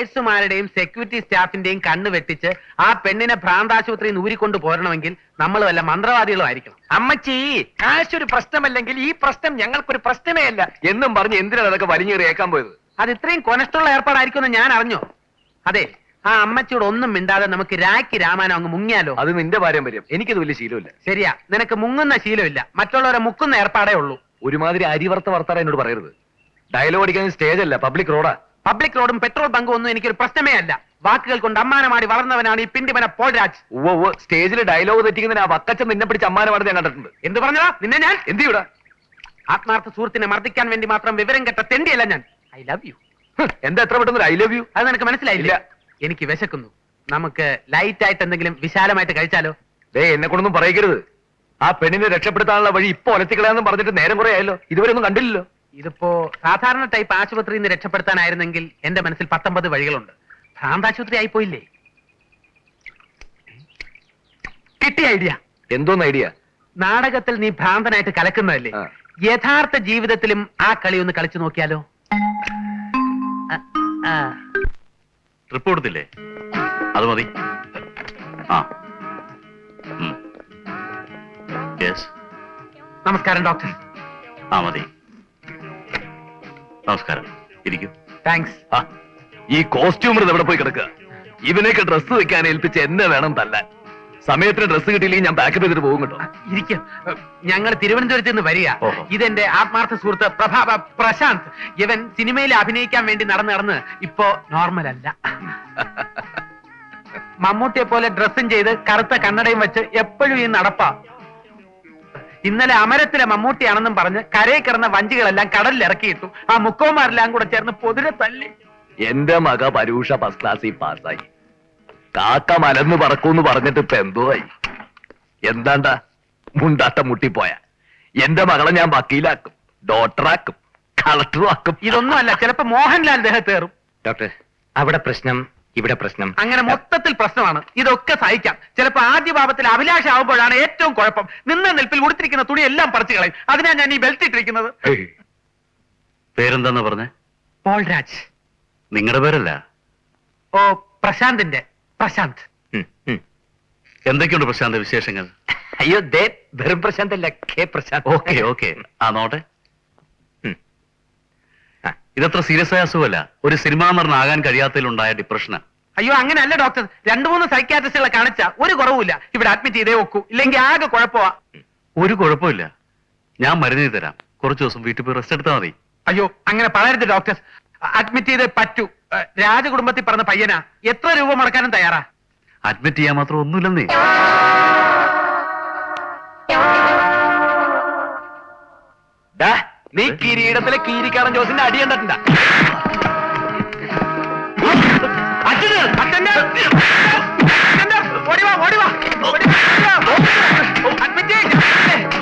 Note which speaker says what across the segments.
Speaker 1: നേഴ്സുമാരുടെയും security സ്റ്റാഫിന്റെയും കണ്ണ് വെട്ടിച്ച് ആ പെണ്ണിനെ ഭ്രാന്താശുപത്രിയിൽ നിന്ന് ഊരിക്കൊണ്ട് പോരണമെങ്കിൽ നമ്മൾ വല്ല മന്ത്രവാദികളും ആയിരിക്കണം.
Speaker 2: അമ്മച്ചി കാശ് ഒരു പ്രശ്നമല്ലെങ്കിൽ ഈ പ്രശ്നം ഞങ്ങൾക്കൊരു പ്രശ്നമേ അല്ല. എന്നും പറഞ്ഞ് എന്തിനാണ് അതൊക്കെ വലിഞ്ഞേറിയേക്കാൻ പോയത്?
Speaker 1: അത് ഇത്രയും കൊനഷ്ടമുള്ള ഏർപ്പാടായിരിക്കുമെന്ന് ഞാൻ അറിഞ്ഞു? അതെ ആ അമ്മച്ചിയോട് ഒന്നും മിണ്ടാതെ നമുക്ക് രാക്കി രാമായണം അങ്ങ് മുങ്ങിയാലോ?
Speaker 2: അത് നിന്റെ പാരമ്പര്യം എനിക്കത് വലിയ ശീലമില്ല.
Speaker 1: ശരിയാ നിനക്ക് മുങ്ങുന്ന ശീലമില്ല. മറ്റുള്ളവരെ മുക്കുന്ന ഏർപ്പാടേ ഉള്ളൂ.
Speaker 2: ഒരുമാതിരി അരിവർത്ത വർത്താറ എന്നോട് പറയരുത്. ഡയലോഗ് അടിക്കാൻ സ്റ്റേജ് അല്ല പബ്ലിക് റോഡാ
Speaker 1: പബ്ലിക് റോഡും പെട്രോൾ ബങ്കും ഒന്നും എനിക്കൊരു പ്രശ്നമേ അല്ല. വാക്കുകൾ കൊണ്ട് അമ്മാനമാടി വളർന്നവനാണ് ഈ പിണ്ടിമന പോൾരാജ്.
Speaker 2: സ്റ്റേജിൽ ഡയലോഗ് തെറ്റിക്കുന്നതിന് ആ വക്കച്ചൻ നിന്നെ പിടിച്ച് അമ്മാനമാടി ഞാൻ കണ്ടിട്ടുണ്ട്.
Speaker 1: എന്ത് പറഞ്ഞതാ? നിന്നെ ഞാൻ?
Speaker 2: എന്ത് ചെയ്യൂടാ
Speaker 1: ആത്മാർത്ഥ സുഹൃത്തിനെ മർദ്ദിക്കാൻ വേണ്ടി മാത്രം വിവരം കെട്ട തെണ്ടിയല്ല ഞാൻ. ഐ ലവ് യു
Speaker 2: എന്താ എത്ര പെട്ടെന്ന്? ഐ ലവ് യു
Speaker 1: അത് നിനക്ക് മനസ്സിലായില്ല? എനിക്ക് വിശക്കുന്നു. നമുക്ക് ലൈറ്റ് ആയിട്ട് എന്തെങ്കിലും വിശാലമായിട്ട് കഴിച്ചാലോ?
Speaker 2: ദേ എന്നെ കൊണ്ടൊന്നും പറയരുത് ആ പെണ്ണിനെ രക്ഷപ്പെടുത്താനുള്ള വഴി ഇപ്പൊ ഒലത്തിക്കളയാന്ന് പറഞ്ഞിട്ട് നേരം കുറെ ആയല്ലോ. ഇതുവരെ ഒന്നും കണ്ടില്ലല്ലോ.
Speaker 1: ഇതിപ്പോ സാധാരണ ടൈപ്പ് ആശുപത്രിയിൽ നിന്ന് രക്ഷപ്പെടുത്താനായിരുന്നെങ്കിൽ എന്റെ മനസ്സിൽ പത്തൊമ്പത് വഴികളുണ്ട്. ഭ്രാന്താശുപത്രി ആയിപ്പോയില്ലേ? കിട്ടിയ ഐഡിയ
Speaker 2: എന്തോന്ന് ഐഡിയ
Speaker 1: നാടകത്തിൽ നീ ഭ്രാന്തനായിട്ട് കലക്കുന്നതല്ലേ?
Speaker 2: ആ.
Speaker 1: യഥാർത്ഥ ജീവിതത്തിലും ആ കളി ഒന്ന് കളിച്ചു നോക്കിയാലോ? ആ, ആ.
Speaker 3: ട്രിപ്പ് കൊടുത്തില്ലേ? അത് മതി. ആ. യെസ്
Speaker 1: നമസ്കാരം ഡോക്ടർ
Speaker 3: ആ മതി. നമസ്കാരം. ഇരിക്കും.
Speaker 1: താങ്ക്സ്
Speaker 2: ആ, ഈ കോസ്റ്റ്യൂമർ എവിടെ പോയി കിടക്കുക? ഇവനൊക്കെ ഡ്രസ്സ് വെക്കാൻ ഏൽപ്പിച്ച് എന്നെ വേണം തല്ല സമയത്തിന് ഡ്രസ്സ് കിട്ടിയില്ലെങ്കിൽ ഞാൻ പാക്കപ്പ് ചെയ്തിട്ട് പോകും കേട്ടോ.
Speaker 1: ഇരിക്കും. ഞങ്ങൾ തിരുവനന്തപുരത്ത് നിന്ന് വരിക.
Speaker 3: ഓഹോ.
Speaker 1: ഇതെന്റെ ആത്മാർത്ഥ സുഹൃത്ത് പ്രഭാ പ്രശാന്ത്. ഇവൻ സിനിമയിൽ അഭിനയിക്കാൻ വേണ്ടി നടന്നു നടന്ന് ഇപ്പോ നോർമൽ അല്ല. മമ്മൂട്ടിയെ പോലെ ഡ്രസ്സും ചെയ്ത് കറുത്ത കണ്ണടയും വെച്ച് എപ്പോഴും ഈ നടപ്പാ. ഇന്നലെ അമരത്തിലെ മമ്മൂട്ടിയാണെന്നും പറഞ്ഞ് കരയിൽ കിടന്ന വഞ്ചികളെല്ലാം കടലിൽ ഇറക്കിയിട്ടു. ആ മുക്കോമാരെല്ലാം കൂടെ ചേർന്ന് പൊതിരെ തല്ലി.
Speaker 2: എന്റെ മക പരൂഷ ഫസ്റ്റ് ക്ലാസ്സിൽ പാസ്സായി. കാക്ക മലന്ന് പറക്കൂന്ന് പറഞ്ഞിട്ട് ഇപ്പൊ എന്തോ ആയി എന്താണ്ടാ? മുണ്ടാട്ടം മുട്ടിപ്പോയ. എന്റെ മകളെ ഞാൻ വക്കീലാക്കും ഡോക്ടറാക്കും കളക്ടറും ആക്കും.
Speaker 1: ഇതൊന്നും അല്ല ചിലപ്പോ മോഹൻലാൽ ദേഹത്തേറും
Speaker 2: ഡോക്ടർ അവിടെ പ്രശ്നം ഇവിടെ പ്രശ്നം.
Speaker 1: അങ്ങനെ മൊത്തത്തിൽ പ്രശ്നമാണ്. ഇതൊക്കെ സഹിക്കാം. ചിലപ്പോ ആദ്യ ഭാവത്തിൽ അഭിലാഷാവുമ്പോഴാണ് ഏറ്റവും കുഴപ്പം. നിന്ന നിൽപ്പിൽ ഉടുത്തിരിക്കുന്ന തുണി എല്ലാം പറിച്ചു കളയും. അതിനാ ഞാൻ ഈ ബെൽറ്റ് ഇട്ടിരിക്കുന്നത്.
Speaker 3: പേരെന്താന്നാ പറഞ്ഞേ?
Speaker 1: പോൾരാജ്.
Speaker 3: നിങ്ങളുടെ പേരല്ല?
Speaker 1: ഓ പ്രശാന്തിന്റെ. പ്രശാന്ത്.
Speaker 3: എന്തൊക്കെയുണ്ട് പ്രശാന്ത് വിശേഷങ്ങൾ?
Speaker 2: അയ്യോ ദേ വെറും പ്രശാന്ത് അല്ല കെ പ്രശാന്ത്.
Speaker 3: Okay okay. ആ നോട്ടെ ഇതത്ര സീരിയസ് ആയ അസുഖമല്ല. ഒരു സിനിമാ നടനാകാൻ കഴിയാത്തതിലുണ്ടായ ഡിപ്രഷനാ
Speaker 1: അയ്യോ അങ്ങനെയല്ല ഡോക്ടർ രണ്ടു മൂന്ന് സൈക്കാട്രിസ്റ്റുകളെ കാണിച്ച ഒരു കുറവുമില്ല. ഇവിടെ അഡ്മിറ്റ് ചെയ്തേ വെക്കൂ ഇല്ലെങ്കിൽ ആകെ കുഴപ്പമാ.
Speaker 3: ഒരു കുഴപ്പമില്ല. ഞാൻ മരുന്ന് തരാം. കുറച്ച് ദിവസം വീട്ടിൽ പോയി റെസ്റ്റ് എടുത്താൽ മതി.
Speaker 1: അയ്യോ അങ്ങനെ പറയരുത് ഡോക്ടർ അഡ്മിറ്റ് ചെയ്തേ പറ്റൂ. രാജകുടുംബത്തിൽ പറഞ്ഞ പയ്യനാ. എത്ര രൂപ മുടക്കാനും തയ്യാറാ?
Speaker 3: അഡ്മിറ്റ് ചെയ്യാൻ മാത്രം ഒന്നുമില്ലെന്നേ.
Speaker 2: നീ കിരീടത്തിലെ കീരിക്കാടൻ ജോസിന്റെ അടി
Speaker 1: കണ്ടിട്ടില്ല.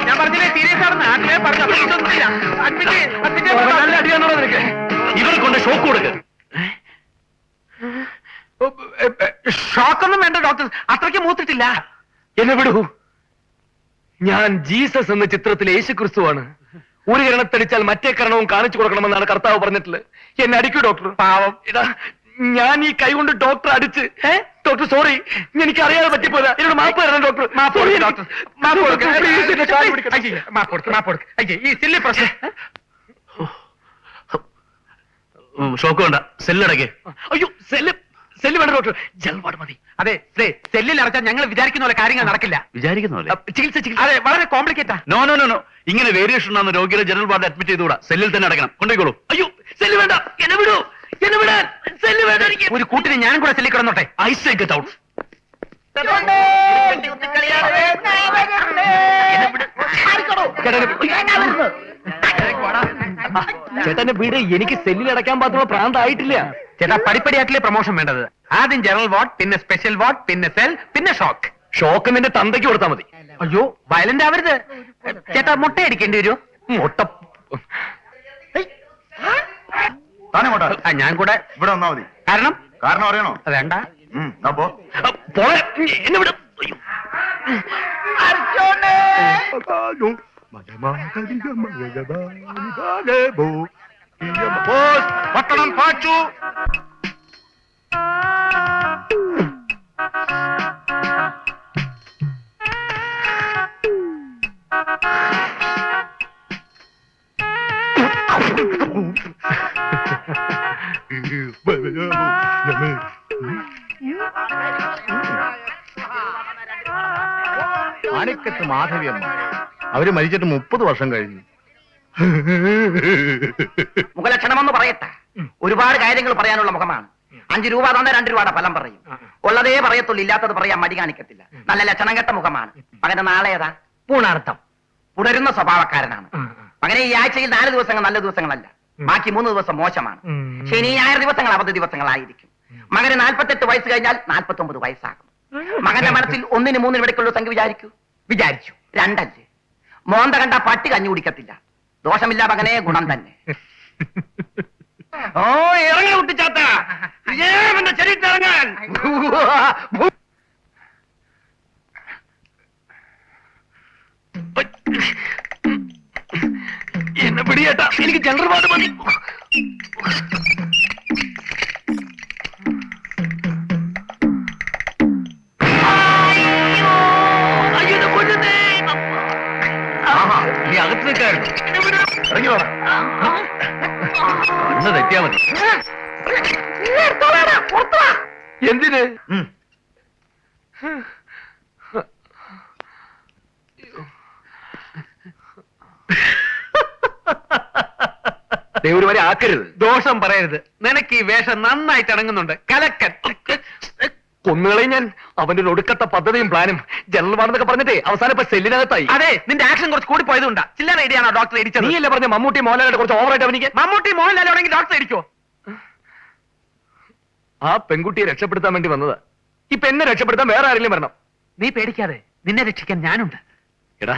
Speaker 1: ഞാൻ പറഞ്ഞില്ലേ സീരിയസ് ആണെന്ന്? ആദ്യമേ പറഞ്ഞു അപ്പൊ ഇതൊന്നുമില്ല. അഡ്മിറ്റ് അഡ്മിറ്റ്
Speaker 2: നല്ല അടിയാണോ നിനക്ക്.
Speaker 3: ഇവരെ കൊണ്ട് ഷോക്ക് കൊടുക്ക്.
Speaker 1: ഷോക്കൊന്നും വേണ്ട ഡോക്ടർ. അത്രയ്ക്ക് മൂത്തിട്ടില്ല.
Speaker 2: എന്നെ വിടൂ. ഞാൻ ജീസസ് എന്ന ചിത്രത്തിലെ യേശു ക്രിസ്തുവാണ് ഒരു കിരണത്തടിച്ചാൽ മറ്റേ കരണവും കാണിച്ചു കൊടുക്കണമെന്നാണ് കർത്താവ് പറഞ്ഞിട്ടുള്ളത്. എന്നെ അടിക്കൂ ഡോക്ടർ. പാവം. ഇതാ ഞാൻ ഈ കൈ കൊണ്ട് ഡോക്ടർ അടിച്ച് ഡോക്ടർ സോറി എനിക്ക് അറിയാതെ പറ്റിപ്പോയതാ. എന്നോട് മാപ്പ് തരണം ഡോക്ടർ.
Speaker 1: മാപ്പ് ഡോക്ടർ. മാപ്പ് കൊടുക്ക്.
Speaker 2: Please, എന്നെ കാൽ പിടിക്കണം.
Speaker 1: അയ്യേ, മാപ്പ് കൊടുക്ക് മാപ്പ് കൊടുക്ക്. ഈ സില്ലി പ്രശ്നം.
Speaker 3: ഷോക്ക് വേണ്ട. സെല്ലടക്കേ.
Speaker 2: അയ്യോ സെല്ല് സെല്ല് വേണ്ട ഡോക്ടർ ജൽവാട് മതി.
Speaker 1: അതെ സെല്ലിൽ അടച്ചാൽ ഞങ്ങൾ വിചാരിക്കുന്ന പോലെ കാര്യങ്ങൾ നടക്കില്ല.
Speaker 3: വിചാരിക്കുന്ന പോലെ?
Speaker 2: ചികിത്സ ചികിത്സ.
Speaker 1: അതെ വളരെ കോംപ്ലിക്കേറ്റാ
Speaker 3: നോ നോ നോ നോ ഇങ്ങനെ വേരിയേഷൻ ഉണ്ടാകുന്ന രോഗിയുടെ ജനറൽ വാർഡ് അഡ്മിറ്റ് ചെയ്തുകൂടാ. സെല്ലിൽ തന്നെ അടക്കണം. കൊണ്ടുപോയിക്കോളൂ.
Speaker 2: അയ്യോ സെല്ല് വേണ്ട. എന്നെ വിടൂ. എന്നെ വിടാൻ. സെല്ല് വേണ്ട
Speaker 1: ഒരു കൂട്ടിന് ഞാനും കൂടെ സെല്ലിൽ കിടന്നോട്ടെ.
Speaker 2: ഐ സേ ഗെറ്റ് ഔട്ട് ചേട്ടന്റെ വീട് എനിക്ക് സെല്ലിൽ അടയ്ക്കാൻ പാത്തുള്ള പ്രാന്തായിട്ടില്ല.
Speaker 1: ചേട്ടാ പടിപ്പടിയായിട്ടില്ലേ പ്രൊമോഷൻ വേണ്ടത്. ആദ്യം ജനറൽ വാർഡ് പിന്നെ സ്പെഷ്യൽ വാർഡ് പിന്നെ സെൽ പിന്നെ ഷോക്ക്
Speaker 2: ഷോക്ക് നിന്റെ തന്തയ്ക്ക് കൊടുത്താൽ മതി.
Speaker 1: അയ്യോ വയലന്റ് ആവരുത്. ചേട്ടാ മുട്ട അടിക്കേണ്ടി വരുമോ
Speaker 2: മുട്ട.
Speaker 1: ഞാൻ കൂടെ.
Speaker 4: ഇവിടെ വന്നാ മതി.
Speaker 1: കാരണം?
Speaker 4: കാരണം അറിയണോ?
Speaker 1: വേണ്ട.
Speaker 4: ம் நான் போ
Speaker 2: போறேன் நீ என்ன விட
Speaker 4: அர்ஜுனே அதாயும் மகமாகலிக மகமாகே போ போஸ் பட்டணம் பாச்சு Baby, I'm a Manikkath Madhaviamma അവർ മരിച്ചിട്ട് മുപ്പത് വർഷം കഴിഞ്ഞു.
Speaker 5: മുഖലക്ഷണമെന്ന് പറയട്ടെ. ഒരുപാട് കാര്യങ്ങൾ പറയാനുള്ള മുഖമാണ്. അഞ്ചു രൂപ തന്നെ രണ്ടു രൂപയുടെ ഫലം പറയും. ഉള്ളതേ പറയത്തുള്ളൂ ഇല്ലാത്തത് പറയാൻ മടി കാണിക്കത്തില്ല. നല്ല ലക്ഷണം കെട്ട മുഖമാണ്. മകന്റെ നാളെ ഏതാ?
Speaker 1: പൂണാർത്ഥം
Speaker 5: പുടരുന്ന സ്വഭാവക്കാരനാണ്. മകനെ ഈ ആഴ്ചയിൽ നാല് ദിവസങ്ങൾ നല്ല ദിവസങ്ങളല്ല. ബാക്കി മൂന്ന് ദിവസം മോശമാണ്. ശനി ഞായർ ദിവസങ്ങൾ അവധി ദിവസങ്ങളായിരിക്കും. മകന് നാൽപ്പത്തെട്ട് വയസ്സ് കഴിഞ്ഞാൽ നാൽപ്പത്തി ഒമ്പത് വയസ്സാകും മകന്റെ മനസ്സിൽ ഒന്നിന് മൂന്നിന് ഇടയ്ക്കുള്ള സംഖ്യ വിചാരിക്കൂ? വിചാരിച്ചു. രണ്ടല്ലേ മോന്ത കണ്ട പട്ടി കഞ്ഞു കുടിക്കത്തില്ല. ദോഷമില്ല മകനെ ഗുണം തന്നെ.
Speaker 1: ഓ ഇറങ്ങി കുട്ടിച്ചാത്ത.
Speaker 2: എന്നെ പിടിയേട്ടാ. എനിക്ക് ജനറൽ വാർഡ് മതി.
Speaker 3: നീ അകത്ത് നിൽക്കായിരുന്നു.
Speaker 4: ഇറങ്ങി വാ.
Speaker 3: ഒന്ന് തെറ്റിയാ മതി.
Speaker 2: എന്തിന്?
Speaker 4: ഉം.
Speaker 2: ദൈവം വരെ ആക്കരുത്.
Speaker 1: ദോഷം പറയരുത്. നിനക്ക് ഈ വേഷം നന്നായിട്ട് ഇണങ്ങുന്നുണ്ട് കലക്കൻ.
Speaker 2: കൊന്നുകളെ ഞാൻ അവന്റെ ഒരു ഒടുക്കത്തെ പദ്ധതിയും പ്ലാനും ജനറൽ വാർഡെന്നൊക്കെ പറഞ്ഞിട്ടേ അവസാനം ഇപ്പൊ സെല്ലിനകത്തായി.
Speaker 1: അതെ നിന്റെ ആക്ഷൻ കുറച്ച് കൂടി പോയതുകൊണ്ടാ ചില്ലറ ഐഡിയാണോ ഡോക്ടർ ഇടിച്ചത്?
Speaker 2: നീയല്ലേ പറഞ്ഞ മമ്മൂട്ടി മോഹൻലാലിന്റെ കുറച്ച് ഓവറായിട്ട് അവനിക്ക്
Speaker 1: മമ്മൂട്ടി മോഹൻലാലാണെങ്കിൽ ഡോക്ടർ ഇടിക്കോ
Speaker 2: ആ പെൺകുട്ടിയെ രക്ഷപ്പെടുത്താൻ വേണ്ടി വന്നതാ. ഇപ്പൊ എന്നെ രക്ഷപ്പെടുത്താൻ വേറെ ആരെങ്കിലും വരണം?
Speaker 1: നീ പേടിക്കാതെ നിന്നെ രക്ഷിക്കാൻ ഞാനുണ്ട്.
Speaker 2: എടാ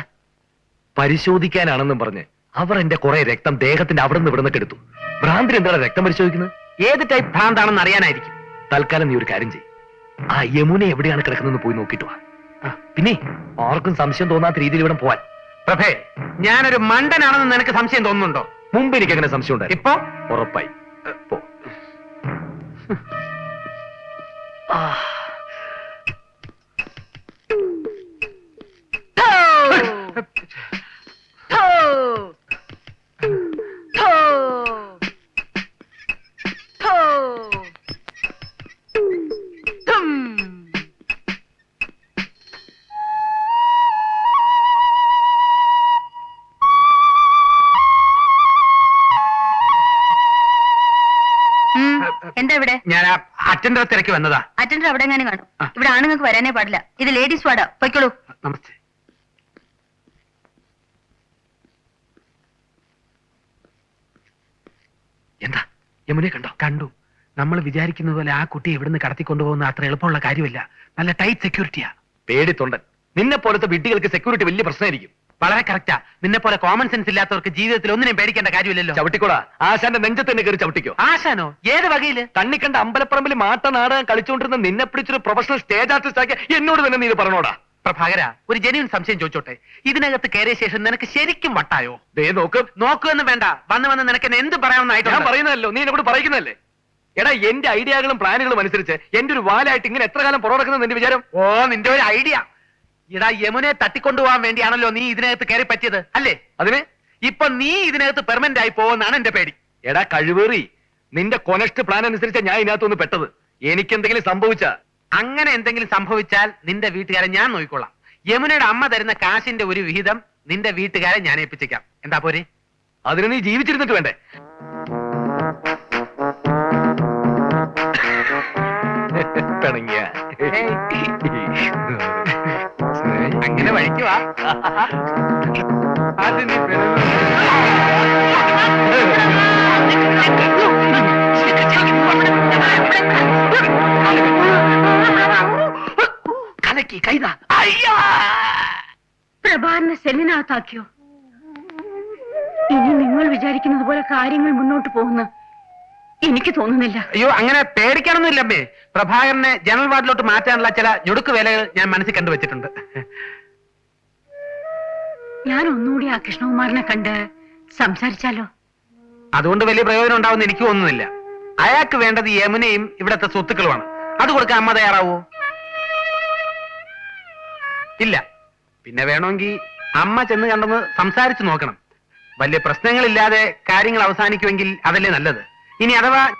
Speaker 2: പരിശോധിക്കാനാണെന്നും പറഞ്ഞ് അവർ എന്റെ കുറെ രക്തം ദേഹത്തിന്റെ അവിടെ നിന്ന് ഇവിടുന്നൊക്കെ എടുത്തു. ഭ്രാന്തിന് എന്താണ് രക്തം പരിശോധിക്കുന്നത്?
Speaker 1: ഏത് ടൈപ്പ് ഭ്രാന്താണെന്ന് അറിയാനായിരിക്കും.
Speaker 2: തൽക്കാലം നീ ഒരു കാര്യം ചെയ്യും. ആ യമുന എവിടെയാണ് കിടക്കുന്നതെന്ന് പോയി നോക്കിട്ടു പിന്നെ ആർക്കും സംശയം തോന്നാത്ത രീതിയിൽ ഇവിടെ പോവാൻ.
Speaker 1: പ്രഭേ ഞാനൊരു മണ്ടനാണെന്ന് നിനക്ക് സംശയം തോന്നുന്നുണ്ടോ?
Speaker 2: മുമ്പ് എനിക്ക് അങ്ങനെ സംശയം ഉണ്ടായി
Speaker 1: ഇപ്പൊ?
Speaker 2: ഉറപ്പായി. പോ.
Speaker 6: അവിടെ എങ്ങനെ കാണും. ഇവിടെ ആണുങ്ങൾക്ക് വരാനേ പാടില്ല. ഇത് ലേഡീസ് വാർഡാ. പൊയ്ക്കോളൂ.
Speaker 1: നമസ്തേ.
Speaker 2: എന്താ? യമുനെ കണ്ടോ?
Speaker 1: കണ്ടു. നമ്മൾ വിചാരിക്കുന്ന പോലെ ആ കുട്ടി ഇവിടുന്ന് കടത്തിക്കൊണ്ടുപോകുന്ന അത്ര എളുപ്പമുള്ള കാര്യമല്ല. നല്ല ടൈറ്റ് സെക്യൂരിറ്റിയാ.
Speaker 2: പേടി തൊണ്ടൻ. നിന്നെ പോലത്തെ വിഡ്ഢികൾക്ക് സെക്യൂരിറ്റി വലിയ പ്രശ്നമായിരിക്കും.
Speaker 1: വളരെ കറക്റ്റാ നിന്നെ പോലെ കോമൺ സെൻസ് ഇല്ലാത്തവർക്ക് ജീവിതത്തിൽ ഒന്നിനും പേടിക്കേണ്ട കാര്യമില്ലല്ലോ.
Speaker 2: ചവിട്ടിക്കോടാ. ആശാന്റെ നെഞ്ചത്ത് തന്നെ കയറി ചവിട്ടിക്കോ.
Speaker 1: ആശാനോ? ഏത് വകയിൽ
Speaker 2: തണ്ണിക്കണ്ട അമ്പലപ്പറമ്പിൽ മാട്ട നാടകം കളിച്ചുകൊണ്ടിരുന്ന നിന്നെ പിടിച്ചൊരു പ്രൊഫഷണൽ സ്റ്റേജ് ആർട്ടിസ്റ്റ് ആക്കി എന്നോട് തന്നെ നീ ഇത് പറഞ്ഞോടാ.
Speaker 1: പ്രഭാകര ഒരു ജനുവിൻ സംശയം ചോദിച്ചോട്ടെ. ഇതിനകത്ത് കയറിയ ശേഷം നിനക്ക് ശരിക്കും വട്ടായോ?
Speaker 2: ദേ നോക്ക്.
Speaker 1: നോക്കുമെന്ന് വേണ്ട. വന്ന് വന്ന് നിനക്ക് എന്നെ എന്ത്
Speaker 2: ഞാൻ
Speaker 1: പറയാമെന്നായിട്ട്
Speaker 2: പറയുന്നതല്ലോ നീ എന്നോട് പറയുന്നതല്ലേ? എടാ എന്റെ ഐഡിയകളും പ്ലാനുകളും അനുസരിച്ച് എന്റെ ഒരു വാലായിട്ട് ഇങ്ങനെ എത്ര കാലം പുറകിക്കുന്നത് നിന്റെ വിചാരം?
Speaker 1: ഓ നിന്റെ ഒരു ഐഡിയ. ഇടാ യമുനെ തട്ടിക്കൊണ്ടുപോകാൻ വേണ്ടിയാണല്ലോ നീ ഇതിനകത്ത് കയറി പറ്റിയത് അല്ലേ?
Speaker 2: അതിന്?
Speaker 1: ഇപ്പൊ നീ ഇതിനകത്ത് പെർമനന്റ് ആയി പോവെന്നാണ് എന്റെ പേടി.
Speaker 2: എടാ കഴിവേറി നിന്റെ കൊനസ്റ്റ് പ്ലാൻ അനുസരിച്ച് ഞാൻ ഇതിനകത്തൊന്ന് പെട്ടത്. എനിക്ക് എന്തെങ്കിലും സംഭവിച്ച?
Speaker 1: അങ്ങനെ എന്തെങ്കിലും സംഭവിച്ചാൽ നിന്റെ വീട്ടുകാരെ ഞാൻ നോക്കിക്കൊള്ളാം. യമുനയുടെ അമ്മ തരുന്ന കാശിന്റെ ഒരു വിഹിതം നിന്റെ വീട്ടുകാരെ ഞാൻ ഏൽപ്പിച്ചേക്കാം. എന്താ പോരെ?
Speaker 2: അതിന് നീ ജീവിച്ചിരുന്നിട്ട് വേണ്ടേ? പിണങ്ങിയ.
Speaker 1: വാ. അത് നീ
Speaker 2: കലക്കി കൈതാ അയ്യാ!
Speaker 6: പ്രഭാറിനെ സെല്ലിനകത്താക്കിയോ? ഇനി നിങ്ങൾ വിചാരിക്കുന്നത് പോലെ കാര്യങ്ങൾ മുന്നോട്ട് പോകുന്ന എനിക്ക് തോന്നുന്നില്ല.
Speaker 1: അയ്യോ അങ്ങനെ പേടിക്കാനൊന്നും ഇല്ലമ്മേ പ്രഭാകരനെ ജനറൽ വാർഡിലോട്ട് മാറ്റാനുള്ള ചില ഞൊടുക്ക് വേലകൾ ഞാൻ മനസ്സിൽ കണ്ടുവച്ചിട്ടുണ്ട്.
Speaker 6: ഞാൻ ഒന്നുകൂടി ആ കൃഷ്ണകുമാറിനെ കണ്ട് സംസാരിച്ചാലോ?
Speaker 1: അതുകൊണ്ട് വലിയ പ്രയോജനം ഉണ്ടാവുന്ന എനിക്ക് തോന്നുന്നില്ല. അയാൾക്ക് വേണ്ടത് യമുനയും ഇവിടത്തെ സ്വത്തുക്കളുമാണ്. അത് കൊടുക്കാൻ അമ്മ തയ്യാറാവോ? ഇല്ല. പിന്നെ വേണമെങ്കിൽ അമ്മ ചെന്ന് കണ്ടെന്ന് സംസാരിച്ചു നോക്കണം. വലിയ പ്രശ്നങ്ങളില്ലാതെ കാര്യങ്ങൾ അവസാനിക്കുമെങ്കിൽ അതല്ലേ നല്ലത്. ഇനി അഥവാ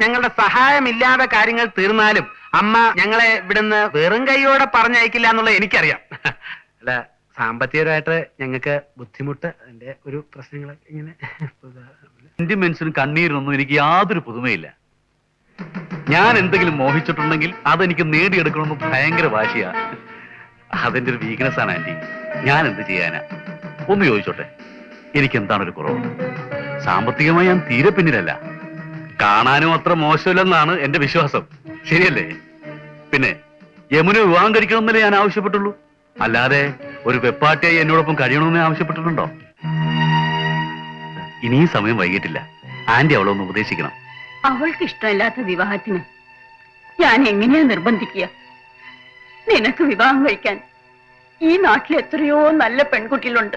Speaker 1: ഞങ്ങളുടെ സഹായമില്ലാതെ കാര്യങ്ങൾ തീർന്നാലും അമ്മ ഞങ്ങളെ ഇവിടുന്ന് വെറും കൈയോടെ പറഞ്ഞയക്കില്ല എന്നുള്ളത് എനിക്കറിയാം. അല്ല സാമ്പത്തികമായിട്ട് ഞങ്ങൾക്ക് ബുദ്ധിമുട്ട് അതിന്റെ ഒരു പ്രശ്നങ്ങൾ ഇങ്ങനെ
Speaker 3: സെന്റിമെന്റ്സിനും കണ്ണീരിനൊന്നും എനിക്ക് യാതൊരു പുതുമയില്ല. ഞാൻ എന്തെങ്കിലും മോഹിച്ചിട്ടുണ്ടെങ്കിൽ അതെനിക്ക് നേടിയെടുക്കണമെന്ന് ഭയങ്കര വാശിയാ. അതെന്റെ ഒരു വീക്ക്നെസ് ആണ് ആന്റി ഞാൻ എന്ത് ചെയ്യാനാ? ഒന്ന് ചോദിച്ചോട്ടെ. എനിക്ക് എന്താണ് ഒരു കുറവ്? സാമ്പത്തികമായി ഞാൻ തീരെ പിന്നിലല്ല. കാണാനും അത്ര മോശമില്ലെന്നാണ് എന്റെ വിശ്വാസം. ശരിയല്ലേ? പിന്നെ യമുന വിവാഹം കഴിക്കണമെന്നല്ലേ ഞാൻ ആവശ്യപ്പെട്ടുള്ളൂ? അല്ലാതെ ഒരു വെപ്പാട്ടിയായി എന്നോടൊപ്പം കഴിയണമെന്ന് ആവശ്യപ്പെട്ടിട്ടുണ്ടോ? ഇനിയും സമയം വൈകിട്ടില്ല. ആന്റി അവളെ ഒന്ന് ഉപദേശിക്കണം.
Speaker 6: അവൾക്ക് ഇഷ്ടമില്ലാത്ത വിവാഹത്തിന് ഞാൻ എങ്ങനെയാ നിർബന്ധിക്കുക? നിനക്ക് വിവാഹം കഴിക്കാൻ ഈ നാട്ടിൽ എത്രയോ നല്ല പെൺകുട്ടികളുണ്ട്.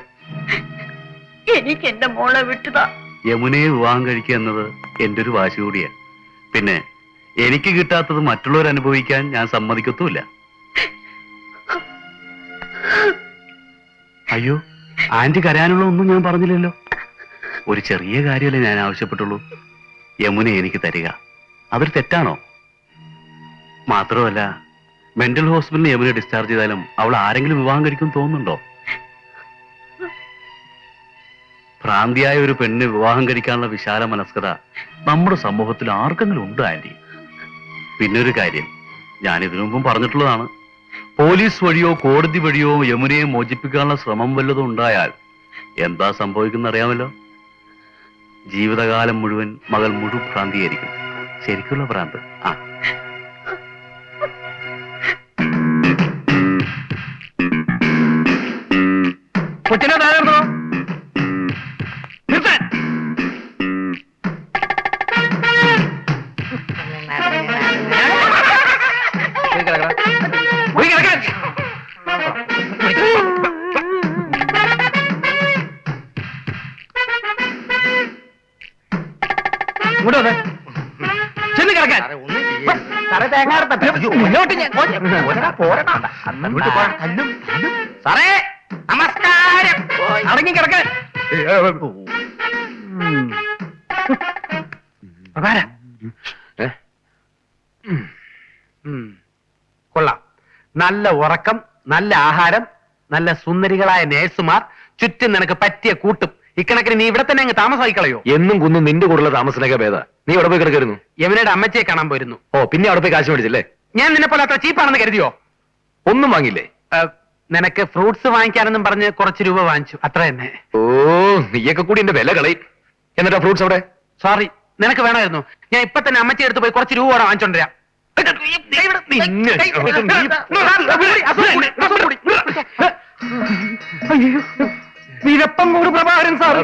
Speaker 6: എനിക്ക് എന്റെ മോളെ വിട്ടുതാ.
Speaker 3: യമുനയെ വിവാഹം കഴിക്കുക എന്നത് എന്റെ ഒരു വാശി കൂടിയാ. പിന്നെ എനിക്ക് കിട്ടാത്തത് മറ്റുള്ളവർ അനുഭവിക്കാൻ ഞാൻ സമ്മതിക്കത്തുമില്ല. അയ്യോ ആന്റി കരയാനുള്ള ഒന്നും ഞാൻ പറഞ്ഞില്ലല്ലോ. ഒരു ചെറിയ കാര്യമല്ലേ ഞാൻ ആവശ്യപ്പെട്ടുള്ളൂ. യമുന എനിക്ക് തരിക. അതൊരു തെറ്റാണോ? മാത്രമല്ല മെന്റൽ ഹോസ്പിറ്റലിൽ യമുനെ ഡിസ്ചാർജ് ചെയ്താലും അവൾ ആരെങ്കിലും വിവാഹം കഴിക്കും തോന്നുന്നുണ്ടോ? ഭ്രാന്തിയായ ഒരു പെണ്ണിന് വിവാഹം കഴിക്കാനുള്ള വിശാല മനസ്കത നമ്മുടെ സമൂഹത്തിൽ ആർക്കെങ്കിലും ഉണ്ട് ആന്റി? പിന്നൊരു കാര്യം ഞാൻ ഇതിനു മുമ്പും പറഞ്ഞിട്ടുള്ളതാണ്. പോലീസ് വഴിയോ കോടതി വഴിയോ യമുനയെ മോചിപ്പിക്കാനുള്ള ശ്രമം വല്ലതും ഉണ്ടായാൽ എന്താ സംഭവിക്കുന്ന അറിയാമല്ലോ? ജീവിതകാലം മുഴുവൻ മകൾ മുഴു ഭ്രാന്തിയായിരിക്കും ശരിക്കുള്ള ഭ്രാന്ത് ആ.
Speaker 2: കൊച്ചിനെ താഴെ
Speaker 5: സാറേ നമസ്കാരം.
Speaker 2: അടങ്ങി
Speaker 1: ഉം. കൊള്ളാം. നല്ല ഉറക്കം നല്ല ആഹാരം നല്ല സുന്ദരികളായ നേഴ്സുമാർ ചുറ്റും നിനക്ക് പറ്റിയ കൂട്ടും. ഇക്കണക്കിന് നീ ഇവിടെ തന്നെ അങ്ങ് താമസമായിക്കളയോ?
Speaker 2: എന്നും കുന്നും നിന്റെ കൂടുള്ള താമസനൊക്കെ ഭേദ. നീ അവിടെ പോയി കിടക്കായിരുന്നു
Speaker 1: യവനയുടെ അമ്മച്ചിയെ കാണാൻ പോയിരുന്നു.
Speaker 2: ഓ പിന്നെ അവിടെ പോയി കാശ് മേടിച്ചില്ലേ?
Speaker 1: ഞാൻ നിന്നെ പോലെ അത്ര ചീപ്പാണെന്ന് കരുതിയോ?
Speaker 2: ഒന്നും വാങ്ങില്ലേ
Speaker 1: നിനക്ക് ഫ്രൂട്ട്സ് വാങ്ങിക്കാനെന്നും പറഞ്ഞ് കുറച്ച് രൂപ വാങ്ങിച്ചു അത്ര തന്നെ
Speaker 2: ഓ നീയൊക്കെ കൂടി എന്റെ വില കളയും എന്നിട്ടാ ഫ്രൂട്ട്സ് അവിടെ
Speaker 1: സോറി നിനക്ക് വേണമായിരുന്നു ഞാൻ ഇപ്പൊ തന്നെ അമ്മച്ചി എടുത്ത് പോയി കുറച്ച് രൂപ കൂടെ വാങ്ങിച്ചോണ്ടിരാം പ്രഭാകരൻ സാർ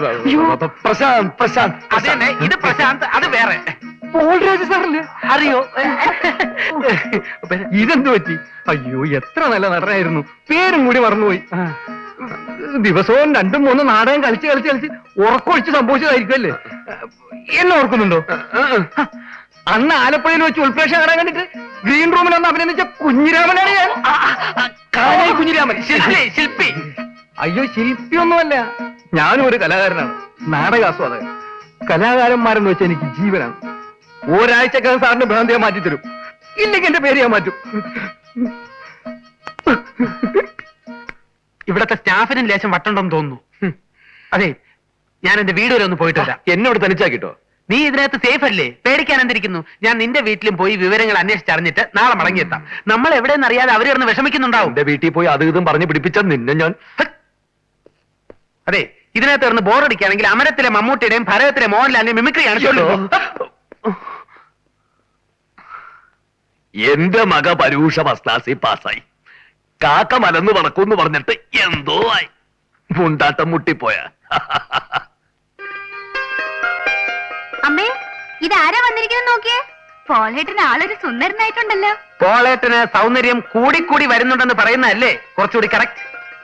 Speaker 2: പ്രശാന്ത് പ്രശാന്ത്
Speaker 1: അത് ഇത് പ്രശാന്ത് അത് വേറെ
Speaker 2: പോൾരാജ്
Speaker 1: അറിയോ?
Speaker 2: ഇതെന്ത് പറ്റി? അയ്യോ എത്ര നല്ല നടനായിരുന്നു. പേരും കൂടി മറന്നുപോയി. ദിവസവും രണ്ടും മൂന്നും നാടകം കളിച്ച് കളിച്ച് കളിച്ച് ഉറക്കൊഴിച്ച് സംഭവിച്ചതായിരിക്കും അല്ലേ എന്നെ ഓർക്കുന്നുണ്ടോ? അന്ന് ആലപ്പുഴയിൽ വെച്ച് ഉൾപ്രേക്ഷ കാണാൻ കണ്ടിട്ട് ഗ്രീൻ റൂമിൽ ഒന്ന് അഭിനന്ദിച്ച കുഞ്ഞിരാമനാണ് ഞാൻ. കാനായി കുഞ്ഞിരാമൻ
Speaker 1: ശില്പി ശില്പി.
Speaker 2: അയ്യോ ശില്പിയൊന്നുമല്ല. ഞാനും ഒരു കലാകാരനാണ്. നാടകാസ്വാദകൻ. കലാകാരന്മാരെന്ന് വെച്ചാൽ എനിക്ക് ജീവനാണ്. ഒരാഴ്ചക്കകം സാറിന്റെ ഭ്രാന്തിയെ മാറ്റി തരും. ഇല്ലെങ്കിൽ എന്റെ പേര് ഞാൻ മാറ്റും.
Speaker 1: ഇവിടത്തെ സ്റ്റാഫിനും ലേശം വട്ടുണ്ടെന്ന് തോന്നുന്നു. അതെ ഞാൻ എന്റെ വീട് വരെ ഒന്ന് പോയിട്ട് വരാം.
Speaker 2: എന്നോട് തനിച്ചാക്കിട്ടോ?
Speaker 1: നീ ഇതിനകത്ത് സേഫ് അല്ലേ? പേടിക്കാൻ എന്തിരിക്കുന്നു? ഞാൻ നിന്റെ വീട്ടിലും പോയി വിവരങ്ങൾ അന്വേഷിച്ചറിഞ്ഞിട്ട് നാളെ മടങ്ങിയെത്താം. നമ്മൾ എവിടെയെന്ന് അറിയാതെ അവർ കിടന്ന് വിഷമിക്കുന്നുണ്ടാവും.
Speaker 2: എന്റെ വീട്ടിൽ പോയി അത് ഇതും പറഞ്ഞു പിടിപ്പിച്ച നിന്നെ ഞാൻ.
Speaker 1: അതെ ഇതിനകത്ത് കിടന്ന് ബോറടിക്കുകയാണെങ്കിൽ അമരത്തിലെ മമ്മൂട്ടിയുടെയും ഭരതത്തിലെ മോഹൻലാലിന്റെയും മിമിക്രിയാണ്
Speaker 2: അയ്യോ. എന്റെ മക പരൂഷ ഫസ്റ്റാസി പാസ്സായി. കാക്ക മലന്ന് പറക്കൂന്ന് പറഞ്ഞിട്ട് എന്തോ ആയി. മുണ്ടാട്ടം മുട്ടിപ്പോയ.
Speaker 7: അമ്മേ ഇതാരാ വന്നിരിക്കുന്നത് നോക്കിയേ? പോളേട്ടന് ആളൊരു സുന്ദരനായിട്ടുണ്ടല്ലോ.
Speaker 1: പോളേട്ടന് സൗന്ദര്യം കൂടിക്കൂടി വരുന്നുണ്ടെന്ന് പറയുന്നതല്ലേ? കുറച്ചുകൂടി കറക്റ്റ്